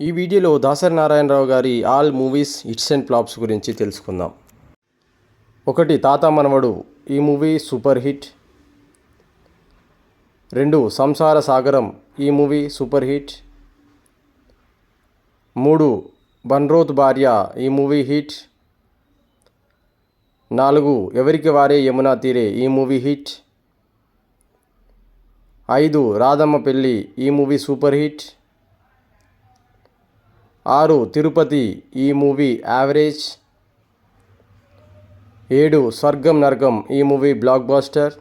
ఈ వీడియోలో దాసరి నారాయణరావు గారి all movies hits and flops గురించి తెలుసుకుందాం. ఒకటి తాత మనవడు. ఈ మూవీ సూపర్ హిట్. రెండు సంసార సాగరం. ఈ మూవీ సూపర్ హిట్. మూడు బన్రోత్ భార్య. ఈ మూవీ హిట్. నాలుగు ఎవరికి వారే యమునా తీరే. ఈ మూవీ హిట్. ఐదు రాధమ్మ పెళ్ళి. ఈ మూవీ సూపర్ హిట్. ఆరు తిరుపతి ఈ మూవీ యావరేజ్. ఏడు స్వర్గం నరకం ఈ మూవీ బ్లాక్ బాస్టర్.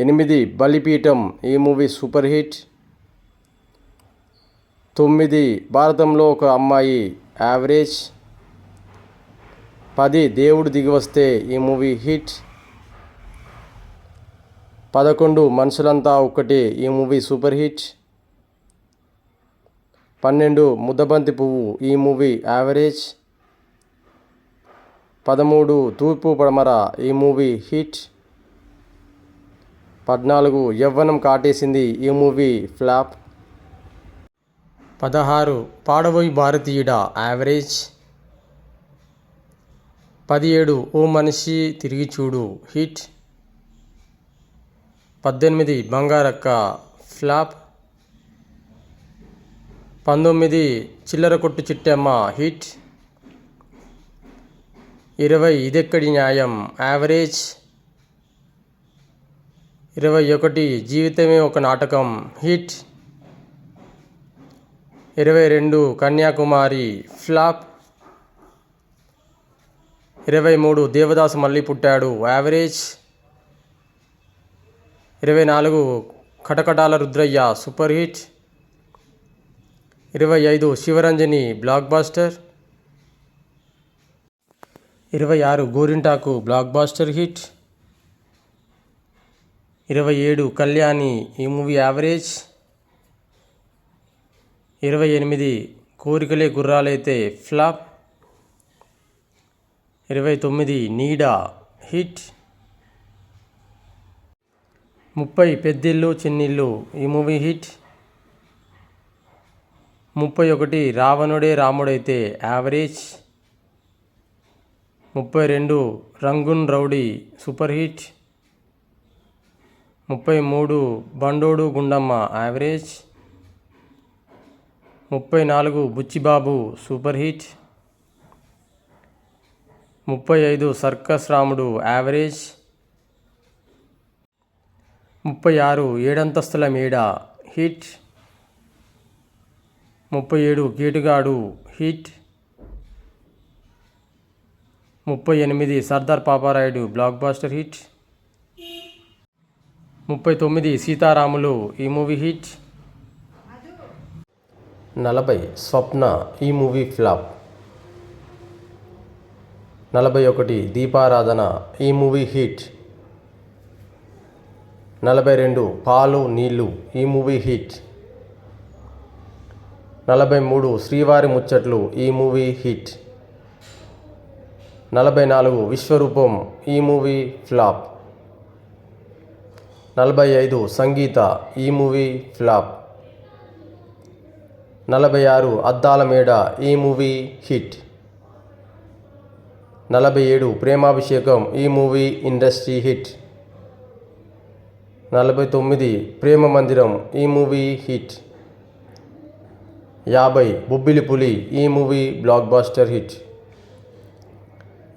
ఎనిమిది బలిపీఠం ఈ మూవీ సూపర్ హిట్. తొమ్మిది భారతంలో ఒక అమ్మాయి యావరేజ్. పది దేవుడు దిగివస్తే ఈ మూవీ హిట్. పదకొండు మనుషులంతా ఒక్కటే ఈ మూవీ సూపర్ హిట్. పన్నెండు ముద్దబంతి పువ్వు ఈ మూవీ యావరేజ్. పదమూడు తూర్పు పడమర ఈ మూవీ హిట్. పద్నాలుగు యవ్వనం కాటేసింది ఈ మూవీ ఫ్లాప్. పదహారు పాడబోయి భారతీయుడ యావరేజ్. పదిహేడు ఓ మనిషి తిరిగి చూడు హిట్. పద్దెనిమిది బంగారక్క ఫ్లాప్. పంతొమ్మిది చిల్లర కొట్టు చిట్టమ్మ హిట్. ఇరవై ఇదెక్కడి న్యాయం? యావరేజ్. ఇరవై ఒకటి జీవితమే ఒక నాటకం. హిట్. ఇరవై రెండు కన్యాకుమారి ఫ్లాప్. ఇరవై మూడు దేవదాసు మళ్ళీ పుట్టాడు. యావరేజ్. ఇరవై నాలుగు కటకటాల రుద్రయ్య సూపర్ హిట్. ఇరవై ఐదు శివరంజని బ్లాక్ బాస్టర్ ఇరవై ఆరు గోరింటాకు బ్లాక్ బాస్టర్ హిట్. ఇరవై ఏడు కళ్యాణి ఈ మూవీ యావరేజ్. ఇరవై ఎనిమిది కోరికలే గుర్రాలైతే ఫ్లాప్. ఇరవై తొమ్మిది నీడా హిట్. ముప్పై పెద్దిల్లు చిన్నిల్లు ఈ మూవీ హిట్. ముప్పై ఒకటి రావణుడే రాముడైతే యావరేజ్. ముప్పై రెండు రంగున్ రౌడీ సూపర్ హిట్. ముప్పై మూడు బండోడు గుండమ్మ యావరేజ్. ముప్పై నాలుగు బుచ్చిబాబు సూపర్ హిట్. ముప్పై ఐదు సర్కస్ రాముడు యావరేజ్. ముప్పై ఆరు ఏడంతస్తుల మేడ హిట్. ముప్పై ఏడు గేటుగాడు హిట్. ముప్పై ఎనిమిది Sardar Paparayudu blockbuster hit. ముప్పై తొమ్మిది సీతారాములు ఈ మూవీ హిట్. నలభై స్వప్న ఈ మూవీ ఫ్లాప్. నలభై ఒకటి దీపారాధన ఈ మూవీ హిట్. నలభై రెండు పాలు నీళ్ళు ఈ మూవీ హిట్. నలభై మూడు శ్రీవారి ముచ్చట్లు ఈ మూవీ హిట్. నలభై నాలుగు విశ్వరూపం ఈ మూవీ ఫ్లాప్. నలభై ఐదు సంగీత ఈ మూవీ ఫ్లాప్. నలభై ఆరు అద్దాల మేడ ఈ మూవీ హిట్. నలభై ఏడు ప్రేమాభిషేకం ఈ మూవీ ఇండస్ట్రీ హిట్. నలభై తొమ్మిది ప్రేమ మందిరం ఈ మూవీ హిట్. యాభై బొబ్బిలి పులి ఈ మూవీ బ్లాక్ బాస్టర్ హిట్.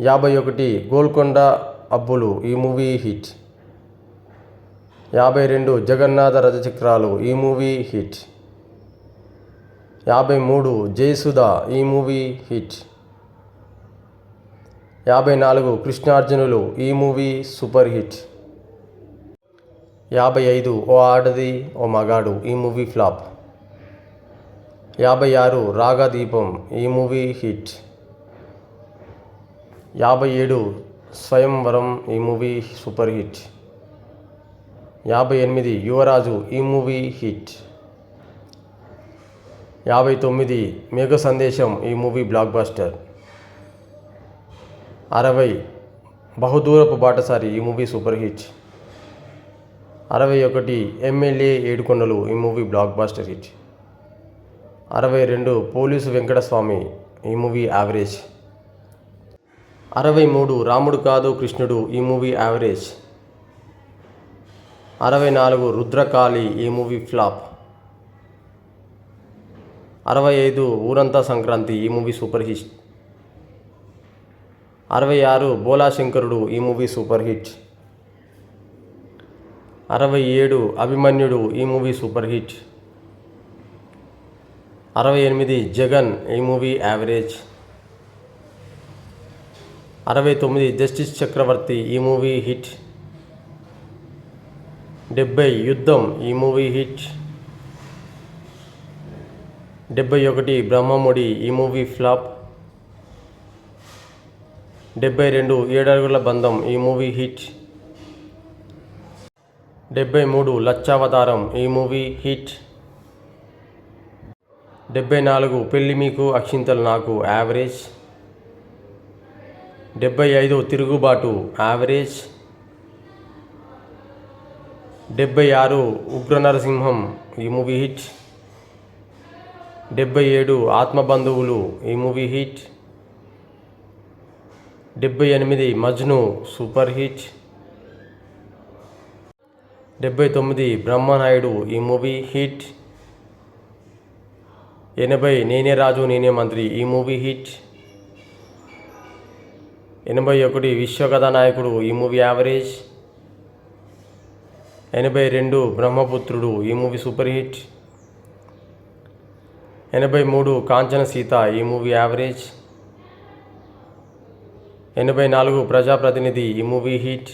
యాభై ఒకటి గోల్కొండ అబ్బులు ఈ మూవీ హిట్. యాభై రెండు జగన్నాథ రథచక్రాలు ఈ మూవీ హిట్. యాభై మూడు జయసుధ ఈ మూవీ హిట్. యాభై నాలుగు కృష్ణార్జునులు ఈ మూవీ సూపర్ హిట్. యాభై ఐదు ఓ ఆడది ఓ మగాడు ఈ మూవీ ఫ్లాప్. యాభై ఆరు రాగదీపం ఈ మూవీ హిట్. యాభై ఏడు స్వయంవరం ఈ మూవీ సూపర్ హిట్. యాభై ఎనిమిది యువరాజు ఈ మూవీ హిట్. యాభై తొమ్మిది మేఘ సందేశం ఈ మూవీ బ్లాక్ బాస్టర్. అరవై బహుదూరపు బాటసారి ఈ మూవీ సూపర్ హిట్. అరవై ఒకటి ఎమ్మెల్యే ఏడుకొండలు ఈ మూవీ బ్లాక్ బాస్టర్ హిట్. అరవై రెండు పోలీసు వెంకటస్వామి ఈ మూవీ యావరేజ్. అరవై మూడు రాముడు కాదు కృష్ణుడు ఈ మూవీ యావరేజ్. అరవై నాలుగు రుద్రకాళి ఈ మూవీ ఫ్లాప్. అరవై ఐదు ఊరంతా సంక్రాంతి ఈ మూవీ సూపర్ హిట్. అరవై ఆరు బోలాశంకరుడు ఈ మూవీ సూపర్ హిట్. అరవై ఏడు అభిమన్యుడు ఈ మూవీ సూపర్ హిట్. అరవై ఎనిమిది జగన్ ఈ మూవీ యావరేజ్? అరవై తొమ్మిది జస్టిస్ చక్రవర్తి ఈ మూవీ హిట్? డెబ్బై యుద్ధం ఈ మూవీ హిట్? డెబ్బై ఒకటి బ్రహ్మముడి ఈ మూవీ ఫ్లాప్? డెబ్బై రెండు ఏడరుగుల బంధం ఈ మూవీ హిట్? డెబ్బై మూడు లచ్చావతారం ఈ మూవీ హిట్? డెబ్బై నాలుగు పెళ్ళి మీకు అక్షింతలు నాకు యావరేజ్ డెబ్బై ఐదు తిరుగుబాటు యావరేజ్ డెబ్బై ఆరు ఉగ్ర నరసింహం ఈ మూవీ హిట్ డెబ్బై ఏడు ఆత్మబంధువులు ఈ మూవీ హిట్ డెబ్బై ఎనిమిది మజ్ను సూపర్ హిట్ డెబ్బై తొమ్మిది బ్రహ్మనాయుడు ఈ మూవీ హిట్ ఎనభై నేనే రాజు నేనే మంత్రి. ఈ మూవీ హిట్. ఎనభై ఒకటి విశ్వకథ నాయకుడు. ఈ మూవీ యావరేజ్. ఎనభై రెండు బ్రహ్మపుత్రుడు. ఈ మూవీ సూపర్ హిట్. ఎనభై మూడు కాంచన సీత. ఈ మూవీ యావరేజ్. ఎనభై నాలుగు ప్రజాప్రతినిధి. ఈ మూవీ హిట్.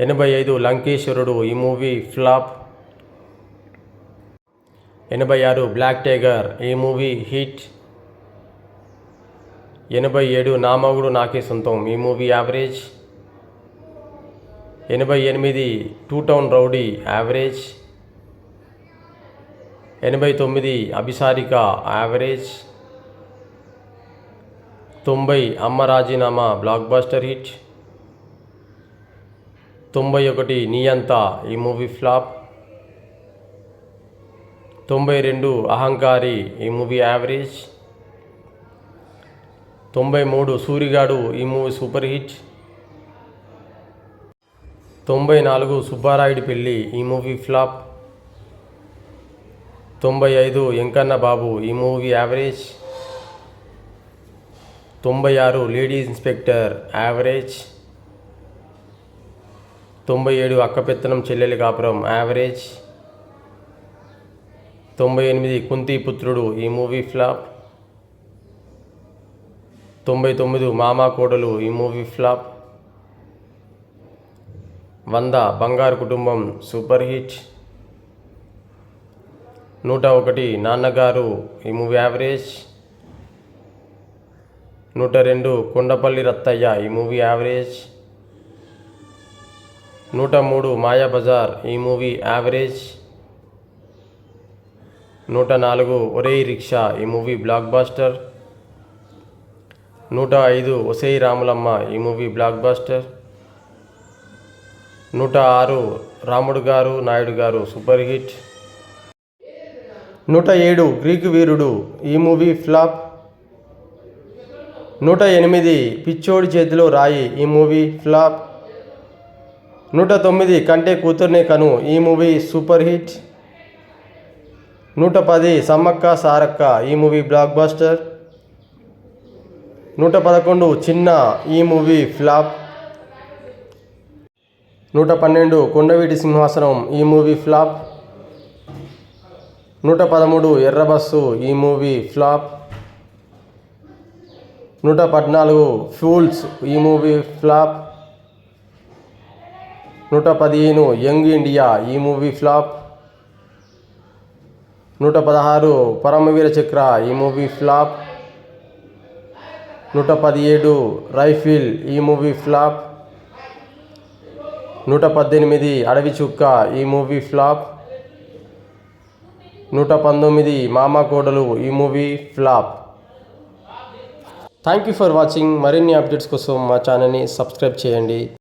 ఎనభై ఐదు లంకేశ్వరుడు. ఈ మూవీ ఫ్లాప్. ఎనభై ఆరు బ్లాక్ టైగర్ ఈ మూవీ హిట్. ఎనభై ఏడు నా మగుడు నాకే సొంతం ఈ మూవీ యావరేజ్. ఎనభై ఎనిమిది టూ టౌన్ రౌడీ యావరేజ్. ఎనభై తొమ్మిది అభిసారిక యావరేజ్. తొంభై అమ్మ రాజీనామా బ్లాక్ బస్టర్ హిట్. తొంభై ఒకటి నీయంతా ఈ మూవీ ఫ్లాప్. తొంభై రెండు అహంకారి ఈ మూవీ యావరేజ్. తొంభై మూడు సూరిగాడు ఈ మూవీ సూపర్ హిట్. తొంభై నాలుగు సుబ్బారాయుడి పెళ్ళి ఈ మూవీ ఫ్లాప్. తొంభై ఐదు ఎంకన్న బాబు ఈ మూవీ యావరేజ్. తొంభై ఆరు లేడీ ఇన్స్పెక్టర్ యావరేజ్. తొంభై ఏడు అక్కపెత్తనం చెల్లెలి కాపురం యావరేజ్. తొంభై ఎనిమిది కుంతి పుత్రుడు ఈ మూవీ ఫ్లాప్. తొంభై తొమ్మిది మామా కోడలు ఈ మూవీ ఫ్లాప్. వంద బంగారు కుటుంబం సూపర్ హిట్. నూట ఒకటి నాన్నగారు ఈ మూవీ యావరేజ్. నూట రెండు కొండపల్లి రత్తయ్య ఈ మూవీ యావరేజ్. నూట మూడు మాయాబజార్ ఈ మూవీ యావరేజ్. నూట నాలుగు ఒరే రిక్షా ఈ మూవీ బ్లాక్ బాస్టర్ నూట ఐదు ఒసై రాములమ్మ ఈ మూవీ బ్లాక్ బాస్టర్ నూట ఆరు రాముడు గారు నాయుడు గారు సూపర్ హిట్. నూట ఏడు గ్రీకు వీరుడు ఈ మూవీ ఫ్లాప్. నూట ఎనిమిది పిచ్చోడి చేతిలో రాయి ఈ మూవీ ఫ్లాప్. నూట తొమ్మిది కంటే కూతుర్నే కను ఈ మూవీ సూపర్ హిట్. నూట పది సమ్మక్క సారక్క ఈ మూవీ బ్లాక్ బాస్టర్ నూట పదకొండు చిన్న ఈ మూవీ ఫ్లాప్ నూట పన్నెండు కొండవీటి సింహాసనం ఈ మూవీ ఫ్లాప్ నూట పదమూడు ఎర్రబస్సు ఈ మూవీ ఫ్లాప్ నూట పద్నాలుగు ఫ్యూల్స్ ఈ మూవీ ఫ్లాప్ నూట పదిహేను యంగ్ ఇండియా ఈ మూవీ ఫ్లాప్ నూట పదహారు పరమవీర చక్ర ఈ మూవీ ఫ్లాప్. నూట పదిహేడు రైఫిల్ ఈ మూవీ ఫ్లాప్. నూట పద్దెనిమిది అడవి చుక్క ఈ మూవీ ఫ్లాప్. నూట పంతొమ్మిది మామ కోడలు ఈ movie flop. Thank you for watching మరిన్ని అప్డేట్స్ కోసం మా ఛానల్ని సబ్స్క్రైబ్ చేయండి.